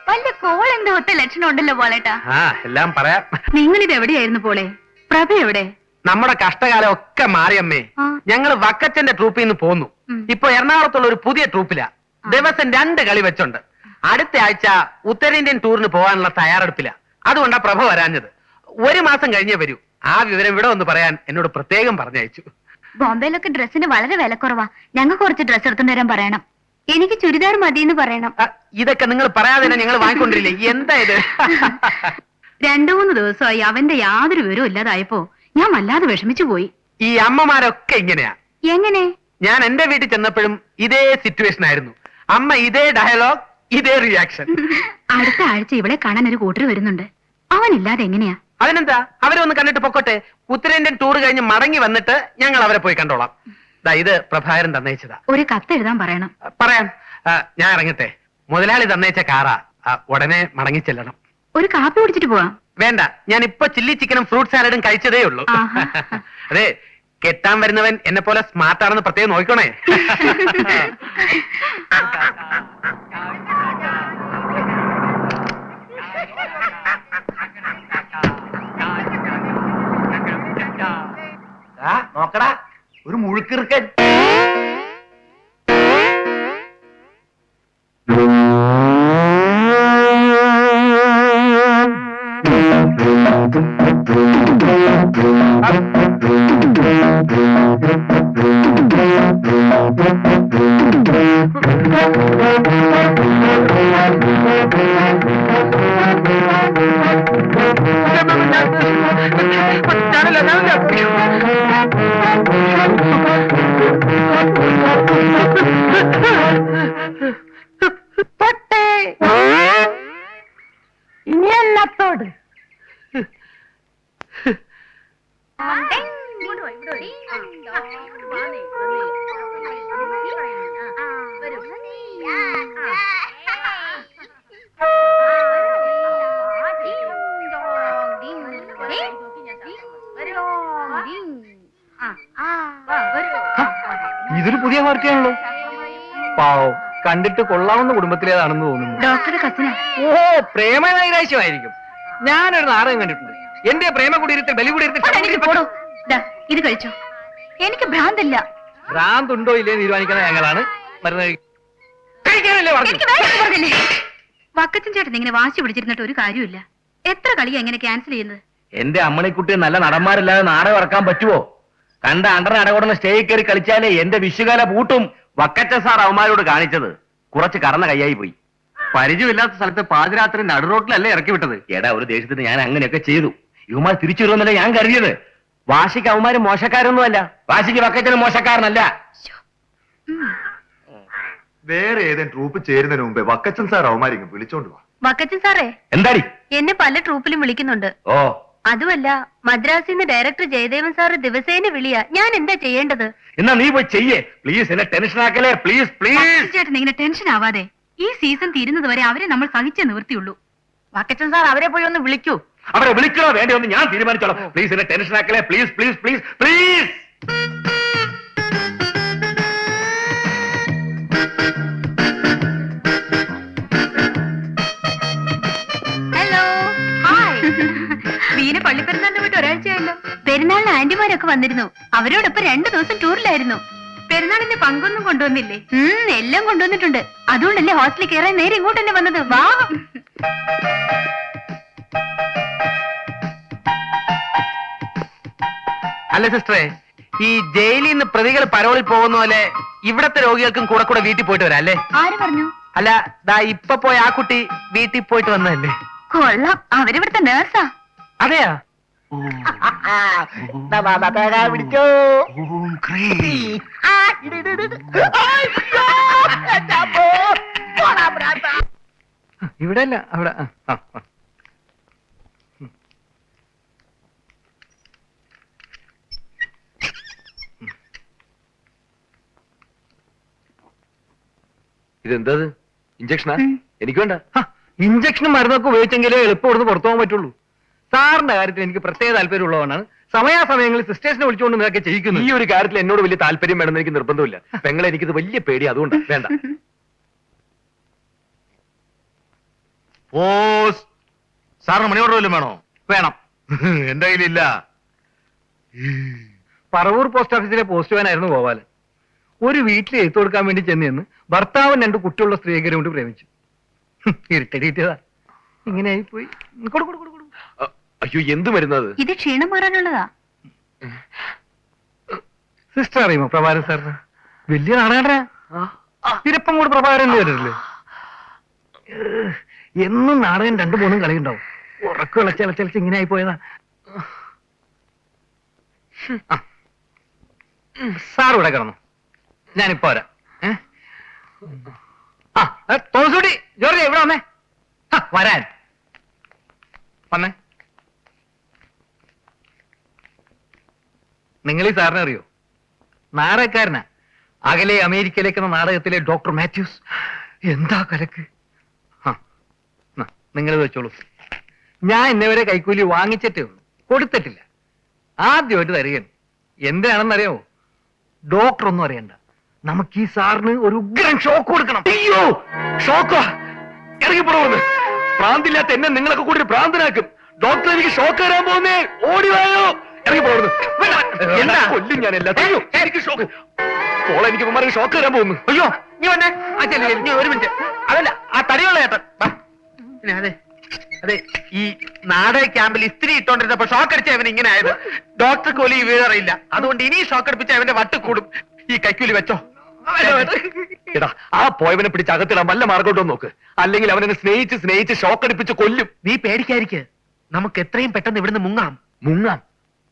Speaker 7: വല്ല കോൾ എന്തോ ഒത്ത ലക്ഷണം ഉണ്ടല്ലോ പോളേട്ടാ.
Speaker 1: ആ എല്ലാം പറയാം.
Speaker 6: നിങ്ങൾ ഇത് എവിടെയായിരുന്നു പോളെ? പ്രഭ എവിടെ?
Speaker 1: നമ്മുടെ കഷ്ടകാലം ഒക്കെ മാറിയമ്മേ
Speaker 7: ആ.
Speaker 1: ഞങ്ങൾ വക്കച്ചന്റെ ട്രൂപ്പിൽ നിന്ന് പോന്നു. ഇപ്പൊ എറണാകുളത്തുള്ള ഒരു പുതിയ ട്രൂപ്പില. ദിവസം രണ്ട് കളി വെച്ചുണ്ട്. അടുത്ത ആഴ്ച ഉത്തരേന്ത്യൻ ടൂറിന് പോകാനുള്ള തയ്യാറെടുപ്പില. അതുകൊണ്ടാ പ്രഭ വരാഞ്ഞത്. ഒരു മാസം കഴിഞ്ഞേ വരൂ. ആ വിവരം ഇവിടെ ഒന്ന് പറയാൻ എന്നോട് പ്രത്യേകം പറഞ്ഞയച്ചു.
Speaker 8: ബോംബെയിലൊക്കെ ഡ്രസ്സിന് വളരെ വിലക്കുറവാ. ഞങ്ങൾക്ക് കുറച്ച് ഡ്രസ്സ് എടുത്തു വരാൻ പറയണം. എനിക്ക് ചുരിദാർ മതി എന്ന് പറയണം.
Speaker 1: ആ, ഇതൊക്കെ നിങ്ങൾ പറയാതെ തന്നെ ഞങ്ങൾ വാങ്ങിക്കൊണ്ടിരില്ലേ? എന്താ ഇത്?
Speaker 6: രണ്ടു മൂന്ന് ദിവസമായി അവന്റെ യാതൊരു വിവരവും ഇല്ലാതായപ്പോ ഞാൻ വല്ലാതെ വിഷമിച്ചു പോയി.
Speaker 1: ഈ അമ്മമാരൊക്കെ ഇങ്ങനെയാ.
Speaker 6: എങ്ങനെ?
Speaker 1: ഞാൻ എന്റെ വീട്ടിൽ ചെന്നപ്പോഴും ഇതേ സിറ്റുവേഷൻ ആയിരുന്നു. അമ്മ ഇതേ ഡയലോഗ് ഇതേ റിയാക്ഷൻ
Speaker 6: അടുത്ത ആഴ്ച ഇവിടെ കാണാൻ ഒരു കൂട്ടർ വരുന്നുണ്ട്. അവനില്ലാതെ എങ്ങനെയാ?
Speaker 1: അതിനെന്താ അവരെ ഒന്ന് കണ്ടിട്ട് പൊക്കോട്ടെ? ഉത്തരേന്ത്യൻ ടൂർ കഴിഞ്ഞ് മടങ്ങി വന്നിട്ട് ഞങ്ങൾ അവരെ പോയി കണ്ടോളാം. ദാ ഇത് പ്രഭാകരൻ തന്നയിച്ചതാ.
Speaker 6: ഒരു കത്ത് എഴുതാൻ പറയണം.
Speaker 1: പറയാം. ആ, ഞാൻ ഇറങ്ങട്ടെ. മുതലാളി തന്നയിച്ച കാറാ. ആ, ഉടനെ മടങ്ങി ചെല്ലണം.
Speaker 6: ഒരു കാപ്പി കുടിച്ചിട്ട് പോവാം.
Speaker 1: വേണ്ട. ഞാൻ ഇപ്പൊ ചില്ലി ചിക്കനും ഫ്രൂട്ട് സാലഡും കഴിച്ചതേ ഉള്ളൂ
Speaker 6: ആഹാ.
Speaker 1: അതെ കെട്ടാൻ വരുന്നവൻ എന്നെ പോലെ സ്മാർട്ട് ആണെന്ന് പ്രത്യേകം നോക്കണേ
Speaker 5: നോക്കടാ ഒരു മുഴുക്കിറുക്കൻ.
Speaker 9: കണ്ടിട്ട് കൊള്ളാവുന്ന കുടുംബത്തിലേതാണെന്ന് തോന്നുന്നു.
Speaker 6: ഡോക്ടറുടെ കസിനാ.
Speaker 9: ഓ പ്രേമനൈരാശ്യമായിരിക്കും. ഞാനൊരു നാടകം കണ്ടിട്ടുണ്ട്. എന്റെ പ്രേമ കുടീരത്തിൽ ബലി
Speaker 6: എനിക്ക്
Speaker 9: കുടീരത്തിൽ
Speaker 6: പോടോ ദാ, ഇത് കഴിച്ചോ.
Speaker 8: എനിക്ക് ഭ്രാന്തില്ല.
Speaker 9: ഭ്രാന്തുണ്ടോ ഇല്ലേ തീരുമാനിക്കുന്ന ഞങ്ങളാണ്. മരുന്ന് കഴി- കഴിക്കാനല്ലേ പറഞ്ഞു
Speaker 8: എനിക്ക് വേണ്ടെന്ന് പറഞ്ഞില്ലേ?
Speaker 6: വക്കച്ചൻ ചേട്ടൻ ഇങ്ങനെ വാശി പിടിച്ചിരുന്നിട്ട് ഒരു കാര്യമില്ല എത്ര കളിയാ എങ്ങനെ ക്യാൻസൽ ചെയ്യുന്നത്?
Speaker 10: എന്റെ അമ്മണിക്കുട്ടി നല്ല നടന്മാരില്ലാതെ നാടകം ഇറക്കാൻ പറ്റുമോ കണ്ട അണ്ടർ അടകൊടുന്ന സ്റ്റേജിൽ കയറി കളിച്ചാലേ എന്റെ വിഷുകാല പൂട്ടും വക്കച്ച സാർ അവന്മാരോട് കാണിച്ചത്. കുറച്ച് കറന്ന കൈയായി പോയി. പരിചയമില്ലാത്ത സ്ഥലത്ത് പാതിരാത്രി നടുറോട്ടിലല്ലേ ഇറക്കി വിട്ടത്? എടാ ഒരു ദേശത്തിന് ഞാൻ അങ്ങനെയൊക്കെ ചെയ്തു. ഇവന്മാർ തിരിച്ചു വരുമെന്നല്ലേ ഞാൻ കരുതിയത്. വാശിക്ക് അവന്മാര് മോശക്കാരൊന്നുമല്ല. വാശിക്ക് വക്കത്തിന് മോശക്കാരനല്ല.
Speaker 11: വേറെ ഏതെങ്കിലും ട്രൂപ്പ് ചേരുന്നതിന് മുമ്പേ വക്കച്ചൻ സാർ അവന്മാരി വിളിച്ചോണ്ട് പോവാ
Speaker 6: വക്കച്ചൻ സാറേ
Speaker 10: എന്താടി?
Speaker 6: എന്നെ പല ട്രൂപ്പിലും വിളിക്കുന്നുണ്ട്.
Speaker 10: ഓ
Speaker 6: അതുമല്ല മദ്രാസിൽ നിന്ന് ഡയറക്ടർ ജയദേവൻ സാറ് ദിവസേന വിളിയാ. ഞാൻ എന്താ ചെയ്യേണ്ടത്?
Speaker 10: എന്നാ നീ പോയി ചെയ്യേ. പ്ലീസ് എന്നെ ടെൻഷൻ ആക്കലേ പ്ലീസ് പ്ലീസ്
Speaker 6: ചേട്ടൻ ഇങ്ങനെ ടെൻഷൻ ആവാതെ ഈ സീസൺ തീരുന്നത് വരെ അവരെ നമ്മൾ സഹിച്ചേ നിവൃത്തിയുള്ളൂ
Speaker 5: വാക്കച്ചൻ സാർ അവരെ പോയി ഒന്ന് വിളിക്കൂ.
Speaker 10: അവരെ വിളിക്കണോ വേണ്ടി ഒന്ന് ഞാൻ തീരുമാനിച്ചോളാം. പ്ലീസ് എന്നെ tension ആക്കലേ please please please please
Speaker 6: Veena പള്ളിപ്പെരുന്നാളിന് വിട്ട് ഒരാഴ്ചയായല്ലോ.
Speaker 8: പെരുന്നാളിന് ആന്റിമാരൊക്കെ വന്നിരുന്നു. അവരോടൊപ്പം രണ്ടു ദിവസം ടൂറിലായിരുന്നു.
Speaker 6: പെരുന്നാളിന്റെ പങ്കൊന്നും കൊണ്ടുവന്നില്ലേ?
Speaker 8: ഉം എല്ലാം കൊണ്ടുവന്നിട്ടുണ്ട്. അതുകൊണ്ടല്ലേ ഹോസ്റ്റലിൽ കയറാൻ നേരെ ഇങ്ങോട്ട് തന്നെ വന്നത്. വാ.
Speaker 1: അല്ല സിസ്റ്ററെ ഈ ജയിലിൽ നിന്ന് പ്രതികൾ പരോളിൽ പോകുന്ന പോലെ ഇവിടത്തെ രോഗികൾക്കും കൂടെ കൂടെ വീട്ടിൽ പോയിട്ട് വരാം അല്ലേ
Speaker 8: ആര് പറഞ്ഞു?
Speaker 1: അല്ല ദാ ഇപ്പൊ പോയ ആ കുട്ടി വീട്ടിൽ പോയിട്ട് വന്നതല്ലേ?
Speaker 8: കൊള്ളാം. അവരിവിടുത്തെ നേഴ്സാ
Speaker 1: അതെയാ?
Speaker 5: പിടിച്ചോ.
Speaker 9: ഇവിടെ അല്ല അവിടെ. ഇതെന്താ ഇഞ്ചക്ഷനാ? എനിക്ക് വേണ്ട. ഇഞ്ചക്ഷനും മരുന്നൊക്കെ ഉപയോഗിച്ചെങ്കിലേ എളുപ്പം ഇവിടുന്ന് പുറത്തു പോകാൻ പറ്റുള്ളൂ. സാറിന്റെ കാര്യത്തിൽ എനിക്ക് പ്രത്യേക താല്പര്യമുള്ളതാണ് സമയാസമയങ്ങളിൽ സിസ്റ്റേഴ്സിനെ വിളിച്ചുകൊണ്ട് നിന്നൊക്കെ ചെയ്യിക്കുന്നു ഈ ഒരു കാര്യത്തിൽ എന്നോട് വലിയ താല്പര്യം വേണമെന്ന് എനിക്ക് നിർബന്ധമില്ല. പെങ്ങളെ എനിക്കിത് വലിയ പേടി അതുകൊണ്ട് വേണ്ട.
Speaker 11: പോസ്. സാറിന് മണി ഓർഡർ വല്ലതും വേണോ?
Speaker 9: വേണം.
Speaker 11: എന്റെ കയ്യിലില്ല.
Speaker 9: പറവൂർ പോസ്റ്റ് ഓഫീസിലെ പോസ്റ്റ് പോസ്റ്റ്മാനായിരുന്നു ഗോപാലൻ ഒരു വീട്ടിൽ എഴുത്തു കൊടുക്കാൻ വേണ്ടി ചെന്ന് ഭർത്താവും രണ്ട് കുട്ടിയുള്ള സ്ത്രീകരും കൊണ്ട് പ്രേമിച്ചു. ഇരുട്ടടിയിട്ടതാ ഇങ്ങനെ ആയിപ്പോയി. പോയി കൊടു, കൊടു, കൊടു. അയ്യോ എന്ത് മരുന്നത്?
Speaker 8: ഇത് ക്ഷീണം മാറാനുള്ളതാ.
Speaker 2: സിസ്റ്റർ അറിയുമോ പ്രഭാരൻ സാറിന്? വലിയ നാടകം തിരപ്പം കൂടെ പ്രഭാരൻ എന്ന് വരില്ലേ? എന്നും നാടകം രണ്ടു മൂന്നും കളി ഉണ്ടാവും ഉറക്കം ഇളച്ചിളച്ചിളച്ച് ഇങ്ങനെ ആയി പോയതാ സാറ് സാർ ഇവിടെ കിടന്നു. ഞാനിപ്പോ വരാം. ഏ? ആ കുട്ടി ജോർജ് ഇവിടെ വന്നേ? വരാൻ. വന്നേ. നിങ്ങൾ ഈ സാറിനെ അറിയോ? നാടകക്കാരനാ. അകലെ അമേരിക്കയിലേക്ക് എന്ന നാടകത്തിലെ ഡോക്ടർ മാത്യൂസ്. എന്താ കലക്ക്? നിങ്ങൾ വെച്ചോളൂ. ഞാൻ ഇന്നവരെ കൈക്കൂലി വാങ്ങിച്ചിട്ടേ ഉള്ളൂ. കൊടുത്തിട്ടില്ല. ആദ്യമായിട്ട് തരികയാണ് എന്തിനാണെന്നറിയാമോ ഡോക്ടർ ഒന്നും അറിയണ്ട. നമുക്ക് ഈ സാറിന് ഒരു ഉഗ്രൻ ഷോക്ക് കൊടുക്കണം. അയ്യോ! ഷോക്കോ. ഇറങ്ങിപ്പോടുന്നു പ്രാന്തില്ലാത്ത എന്നെ നിങ്ങളൊക്കെ കൂടി പ്രാന്തനാക്കും. ഡോക്ടർ എനിക്ക് ഷോക്ക് തരാൻ പോകുന്നേ. ഓടി കൊല്ലും ഞാൻ എനിക്ക് ഷോക്ക്. പോളെ എനിക്ക് ഇവന്മാർക്ക് ഷോക്ക് തരാൻ പോകുന്നു.
Speaker 1: അയ്യോ നീ വന്നേ. നീ ഒരു മിനിറ്റ്. അതല്ല ആ തടിയുള്ള. പിന്നെ അതെ അതെ ഈ നാടക ക്യാമ്പിൽ ഇസ്ത്രി ഇട്ടോണ്ടിരുന്നപ്പോ ഷോക്ക് അടിച്ച അവൻ ഇങ്ങനെ ആയത്. ഡോക്ടർ കോലി വീഴറിയില്ല അതുകൊണ്ട് ഇനി ഷോക്ക് അടിപ്പിച്ച അവന്റെ വട്ട് കൂടും. ഈ കൈക്കൂലി വെച്ചോ.
Speaker 2: എടാ ആ പോയവനെ പിടിച്ച് അകത്തിടാൻ വല്ല മാർഗോട്ടോ നോക്ക്. അല്ലെങ്കിൽ അവനെ സ്നേഹിച്ച് സ്നേഹിച്ച് ഷോക്ക് അടിപ്പിച്ച് കൊല്ലും.
Speaker 1: നീ പേടിക്കാതിരിക്ക്. നമുക്ക് എത്രയും പെട്ടെന്ന് ഇവിടുന്ന് മുങ്ങാം.
Speaker 2: മുങ്ങാം?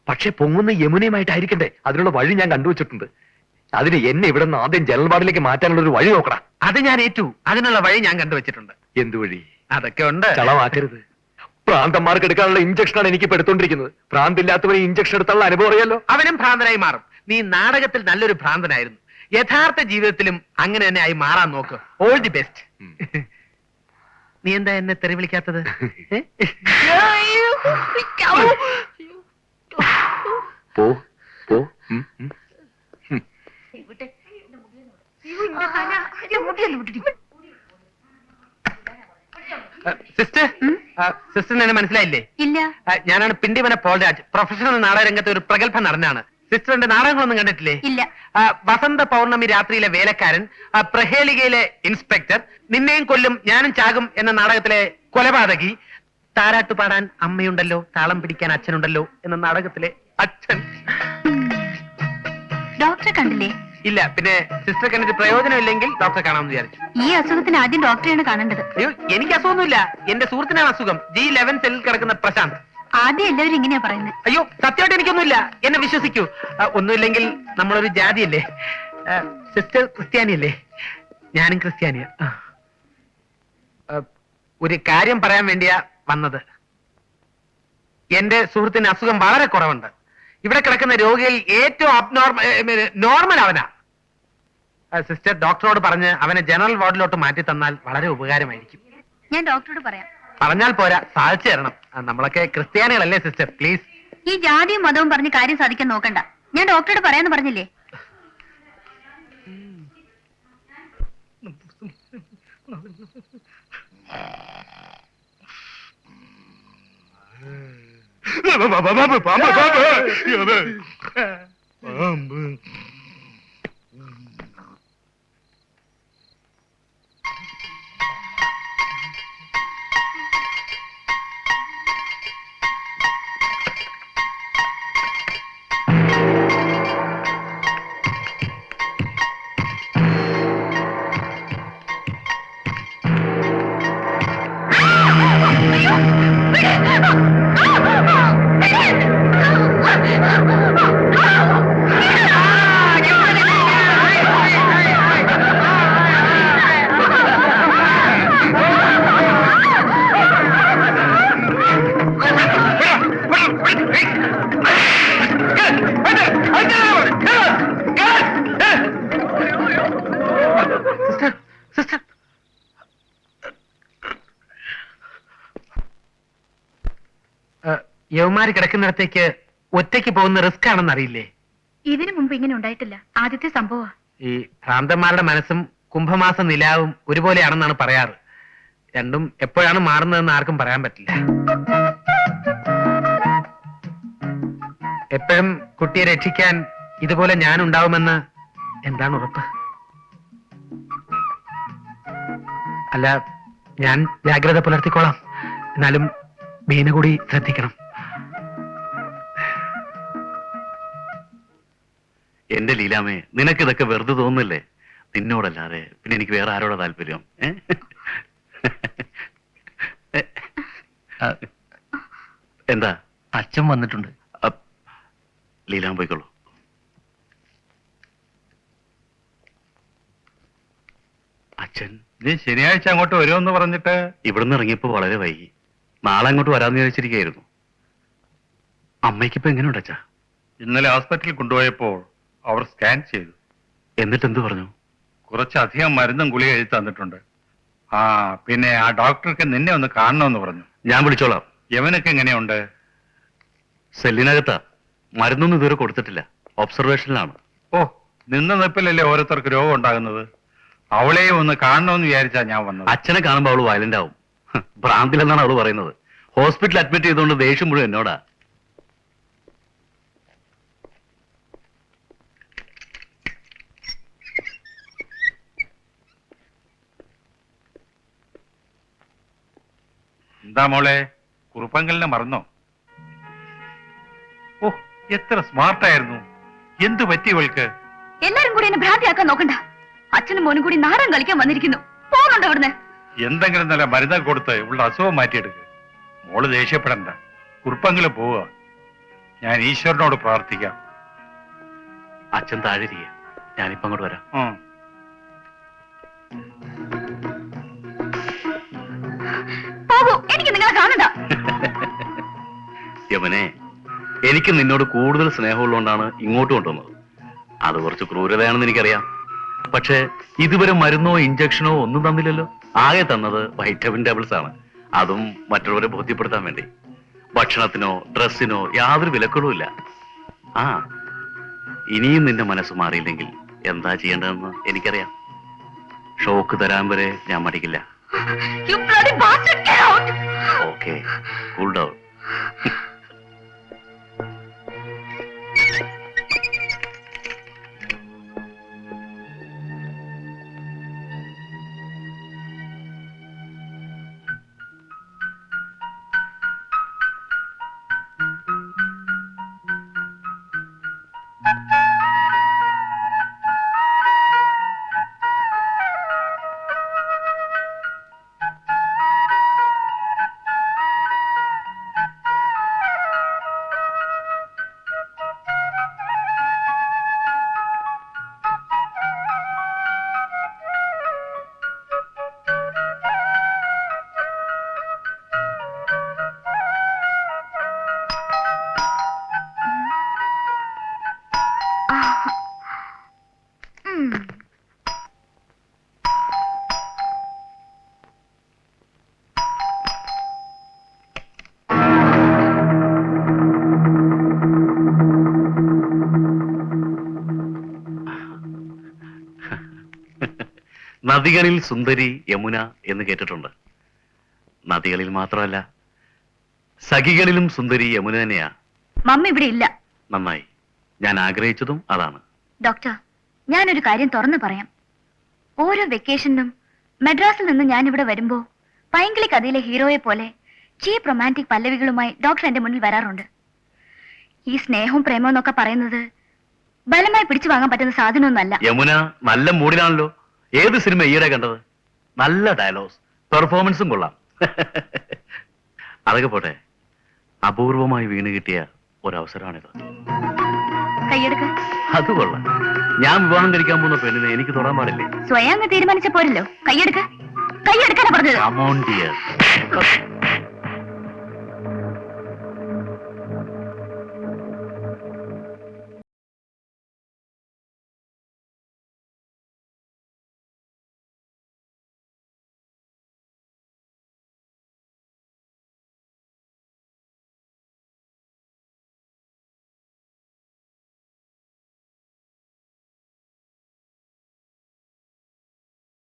Speaker 2: പക്ഷെ പൊങ്ങുന്ന യമുനയുമായിട്ടായിരിക്കണ്ടേ? അതിനുള്ള വഴി ഞാൻ കണ്ടുവച്ചിട്ടുണ്ട്. അതിന് എന്നെ ഇവിടെ നിന്ന് ആദ്യം ജനറൽ വാർഡിലേക്ക് മാറ്റാനുള്ള ഒരു വഴി നോക്കണം
Speaker 1: അത് ഞാൻ ഏറ്റു. അതിനുള്ള വഴി ഞാൻ കണ്ടുവച്ചിട്ടുണ്ട്.
Speaker 2: എന്തു വഴി?
Speaker 1: അതൊക്കെ ഉണ്ട്.
Speaker 2: ചളവാക്കരുത്. പ്രാന്തന്മാർക്ക് എടുക്കാനുള്ള ഇഞ്ചക്ഷനാണ് എനിക്ക് ഇപ്പൊ എടുത്തോണ്ടിരിക്കുന്നത്. പ്രാന്തില്ലാത്തവന് ഇഞ്ചക്ഷൻ എടുത്തുള്ള അനുഭവം അറിയാലോ?
Speaker 1: അവനും ഭ്രാന്തനായി മാറും. നീ നാടകത്തിൽ നല്ലൊരു ഭ്രാന്തനായിരുന്നു. യഥാർത്ഥ ജീവിതത്തിലും അങ്ങനെ തന്നെ ആയി മാറാൻ നോക്ക്. ഓൾ ദി ബെസ്റ്റ്
Speaker 2: ഉം.
Speaker 1: നീ എന്താ എന്നെ തെറി വിളിക്കാത്തത്? ഏ?
Speaker 2: പോ പോ. ഉം, ഉം.
Speaker 1: സിസ്റ്റർ സിസ്റ്ററിന് എന്നെ മനസ്സിലായില്ലേ?
Speaker 6: ഇല്ല.
Speaker 1: ആ, ഞാനാണ് പിണ്ടിവന പോൾരാജ്. പ്രൊഫഷണൽ നാടകരംഗത്തെ ഒരു പ്രഗത്ഭ നടനാണ്. സിസ്റ്ററിന്റെ നാടകങ്ങളൊന്നും കണ്ടിട്ടില്ലേ?
Speaker 6: ഇല്ല.
Speaker 1: ആ, വസന്ത പൗർണമി രാത്രിയിലെ വേലക്കാരൻ ആ, പ്രഹേളികയിലെ ഇൻസ്പെക്ടർ നിന്നെയും കൊല്ലും ഞാനും ചാകും എന്ന നാടകത്തിലെ കൊലപാതകി താരാട്ട് പാടാൻ അമ്മയുണ്ടല്ലോ താളം പിടിക്കാൻ അച്ഛനുണ്ടല്ലോ എന്ന നാടകത്തിലെ അച്ഛൻ.
Speaker 6: ഡോക്ടറെ കണ്ടില്ലേ?
Speaker 1: ഇല്ല പിന്നെ സിസ്റ്റർ കണ്ടിട്ട് പ്രയോജനമില്ലെങ്കിൽ ഡോക്ടറെ കാണാമെന്ന് വിചാരിച്ചു.
Speaker 6: ഈ അസുഖത്തിന് ആദ്യം ഡോക്ടറെയാണ് കാണേണ്ടത്.
Speaker 1: അയ്യോ എനിക്ക് അസുഖമൊന്നുമില്ല. എന്റെ സുഹൃത്തിനാണ് അസുഖം. ജി ലെവൻ സെല്ലിൽ കിടക്കുന്ന പ്രശാന്ത്.
Speaker 6: ആദ്യം എല്ലാവരും ഇങ്ങനെയാ പറയുന്നത്
Speaker 1: അയ്യോ സത്യമായിട്ട് എനിക്കൊന്നുമില്ല. എന്നെ വിശ്വസിക്കൂ. ആ, ഒന്നുമില്ലെങ്കിൽ നമ്മളൊരു ജാതിയല്ലേ? ആ, സിസ്റ്റർ ക്രിസ്ത്യാനിയല്ലേ? ഞാനും ക്രിസ്ത്യാനിയാ. ആ. ആ, ഒരു കാര്യം പറയാൻ വേണ്ടിയാ വന്നത്. എന്റെ സുഹൃത്തിന് അസുഖം വളരെ കുറവുണ്ട്. ഇവിടെ കിടക്കുന്ന രോഗിയിൽ ഏറ്റവും അബ്നോർമൽ നോർമൽ അവനാ. സിസ്റ്റർ ഡോക്ടറോട് പറഞ്ഞ് അവനെ ജനറൽ വാർഡിലോട്ട് മാറ്റി തന്നാൽ വളരെ ഉപകാരമായിരിക്കും.
Speaker 6: ഞാൻ ഡോക്ടറോട് പറയാം.
Speaker 1: പറഞ്ഞാൽ പോരാ സാധിച്ചു തരണം. നമ്മളൊക്കെ ക്രിസ്ത്യാനികളല്ലേ സിസ്റ്റർ പ്ലീസ്
Speaker 6: ഈ ജാതിയും മതവും പറഞ്ഞ് കാര്യം സാധിക്കാൻ നോക്കണ്ട. ഞാൻ ഡോക്ടറോട് പറയാന്ന് പറഞ്ഞില്ലേ? സിസ്റ്റർ യവമാര് കിടക്കുന്നിടത്തേക്ക് ഒറ്റയ്ക്ക് പോകുന്ന റിസ്ക് ആണെന്ന് അറിയില്ലേ? ഇതിനു മുമ്പ് ഇങ്ങനെ ഉണ്ടായിട്ടില്ല. ആദ്യത്തെ സംഭവ
Speaker 1: ഈ ഭ്രാന്തന്മാരുടെ മനസ്സും കുംഭമാസ നിലാവും ഒരുപോലെയാണെന്നാണ് പറയാറ്. രണ്ടും എപ്പോഴാണ് മാറുന്നതെന്ന് ആർക്കും പറയാൻ പറ്റില്ല. എപ്പോഴും കുട്ടിയെ രക്ഷിക്കാൻ ഇതുപോലെ ഞാൻ ഉണ്ടാവുമെന്ന് എന്താണ് ഉറപ്പ്? അല്ല ഞാൻ ജാഗ്രത പുലർത്തിക്കോളാം. എന്നാലും മീനുകൂടി ശ്രദ്ധിക്കണം.
Speaker 3: എന്റെ ലീലാമേ നിനക്കിതൊക്കെ വെറുതെ തോന്നുന്നില്ലേ? നിന്നോടല്ലാതെ പിന്നെ എനിക്ക് വേറെ ആരോടാ താല്പര്യം? എന്താ?
Speaker 2: അച്ഛൻ വന്നിട്ടുണ്ട്.
Speaker 3: ലീലാമ്മ പോയിക്കോളൂ. അച്ഛൻ
Speaker 4: നീ ശനിയാഴ്ച അങ്ങോട്ട് വരുമെന്ന് പറഞ്ഞിട്ട്
Speaker 3: ഇവിടുന്ന് ഇറങ്ങിയപ്പോ വളരെ വൈകി. നാളെ അങ്ങോട്ട് വരാന്ന് വിചാരിച്ചിരിക്കുകയായിരുന്നു. അമ്മയ്ക്കിപ്പോ എങ്ങനെയുണ്ട് അച്ഛാ?
Speaker 4: ഇന്നലെ ഹോസ്പിറ്റലിൽ കൊണ്ടുപോയപ്പോൾ അവർ സ്കാൻ ചെയ്തു.
Speaker 3: എന്നിട്ട് എന്ത് പറഞ്ഞു?
Speaker 4: കുറച്ചധികം മരുന്നും ഗുളിക എഴുതി തന്നിട്ടുണ്ട്. ആ പിന്നെ ആ ഡോക്ടർക്ക് നിന്നെ ഒന്ന് കാണണമെന്ന് പറഞ്ഞു.
Speaker 3: ഞാൻ വിളിച്ചോളാം.
Speaker 4: യവനൊക്കെ എങ്ങനെയുണ്ട്?
Speaker 3: സെല്ലിനകത്താ. മരുന്നൊന്നും ഇതുവരെ കൊടുത്തിട്ടില്ല. ഒബ്സർവേഷനിലാണ്.
Speaker 4: ഓ നിന്ന നിപ്പിലല്ലേ ഓരോരുത്തർക്ക് രോഗം ഉണ്ടാകുന്നത്? അവളെയും ഒന്ന് കാണണമെന്ന് വിചാരിച്ചാ ഞാൻ വന്നത്.
Speaker 3: അച്ഛനെ കാണുമ്പോൾ അവൾ വയലന്റ് ആവും. ഭ്രാന്തിലെന്നാണ് അവൾ പറയുന്നത്. ഹോസ്പിറ്റലിൽ അഡ്മിറ്റ് ചെയ്തുകൊണ്ട് ദേഷ്യം മുഴുവൻ എന്നോടാ.
Speaker 4: എന്താ മോളെ? കുറുപ്പങ്കലിനെ മറന്നോ? ഓ എത്ര സ്മാർട്ടായിരുന്നു എന്തു പറ്റി ഇവൾക്ക്?
Speaker 7: എല്ലാരും കൂടി എന്നെ ഭ്രാന്തിയാക്കാൻ നോക്കണ്ട. അച്ഛനും മോനും കൂടി നാടൻ കളിക്കാൻ വന്നിരിക്കുന്നു. പോകുന്നുണ്ടോ അവിടുന്ന്?
Speaker 4: എന്തെങ്കിലും നല്ല മരുന്നൊക്കെ കൊടുത്ത് ഇവളുടെ അസുഖം മാറ്റിയെടുക്ക്. മോൾ ദേഷ്യപ്പെടണ്ട. കുറുപ്പങ്കിൽ പോവുക. ഞാൻ ഈശ്വരനോട് പ്രാർത്ഥിക്കാം.
Speaker 3: അച്ഛൻ താഴെ ഞാനിപ്പോ അങ്ങോട്ട് വരാം.
Speaker 7: എനിക്ക് നിങ്ങളെ കാണണ്ട.
Speaker 3: യമനെ എനിക്ക് നിന്നോട് കൂടുതൽ സ്നേഹമുള്ളതുകൊണ്ടാണ് ഇങ്ങോട്ട് കൊണ്ടുവന്നത്. അത് കുറച്ച് ക്രൂരതയാണെന്ന് എനിക്കറിയാം. പക്ഷേ ഇതുവരെ മരുന്നോ ഇഞ്ചക്ഷനോ ഒന്നും തന്നില്ലല്ലോ. ആകെ തന്നത് വൈറ്റമിൻ ടാബ്ലറ്റ്സ് ആണ്. അതും മറ്റുള്ളവരെ ബോധ്യപ്പെടുത്താൻ വേണ്ടി. ഭക്ഷണത്തിനോ ഡ്രസ്സിനോ യാതൊരു വിലക്കുകളുമില്ല ആ ഇനിയും നിന്റെ മനസ്സ് മാറിയില്ലെങ്കിൽ എന്താ ചെയ്യേണ്ടതെന്ന് എനിക്കറിയാം. ഷോക്ക് തരാൻ വരെ ഞാൻ മടിക്കില്ല.
Speaker 7: You bloody bastard, get out!
Speaker 3: Okay, cool down. നദികളിൽ സുന്ദരി യമുന എന്ന് കേട്ടിട്ടുണ്ട്. നദികളിൽ മാത്രമല്ല സഖികളിലും സുന്ദരി യമുന തന്നെയാ.
Speaker 7: മമ്മ ഇവിടെ ഇല്ല.
Speaker 3: നന്നായി. ഞാൻ ആഗ്രഹിച്ചതും അതാണ്.
Speaker 7: ഡോക്ടർ ഞാനൊരു കാര്യം തുറന്നു പറയാം. ഓരോ വെക്കേഷനും മദ്രാസിൽ നിന്ന് ഞാൻ ഇവിടെ വരുമ്പോ പൈങ്കിളി കഥയിലെ ഹീറോയെ പോലെ ചീപ്പ് റൊമാന്റിക് പല്ലവികളുമായി ഡോക്ടർ എന്റെ മുന്നിൽ വരാറുണ്ട്. ഈ സ്നേഹവും പ്രേമവും എന്നൊക്കെ പറയുന്നത് ബലമായി പിടിച്ചു വാങ്ങാൻ പറ്റുന്ന സാധനമൊന്നല്ല
Speaker 3: യമുന നല്ല മൂഡിലാണല്ലോ ഏത് സിനിമ ഈയിടെ കണ്ടത്? നല്ല ഡയലോഗ്സ് പെർഫോമൻസും കൊള്ളാം. അതൊക്കെ പോട്ടെ. അപൂർവമായി വീണ് കിട്ടിയ ഒരവസരമാണിത്.
Speaker 7: കൈയെടുക്ക.
Speaker 3: അത് കൊള്ളാം. ഞാൻ വിവാഹം കഴിക്കാൻ പോകുന്ന പെണ്ണിനെ എനിക്ക് തൊടാൻ പാടില്ലേ?
Speaker 7: സ്വയം അങ്ങ് തീരുമാനിച്ച പോരല്ലോ. കൈയെടുക്ക. കൈയെടുക്കാനാ പറഞ്ഞത്.
Speaker 3: Dear.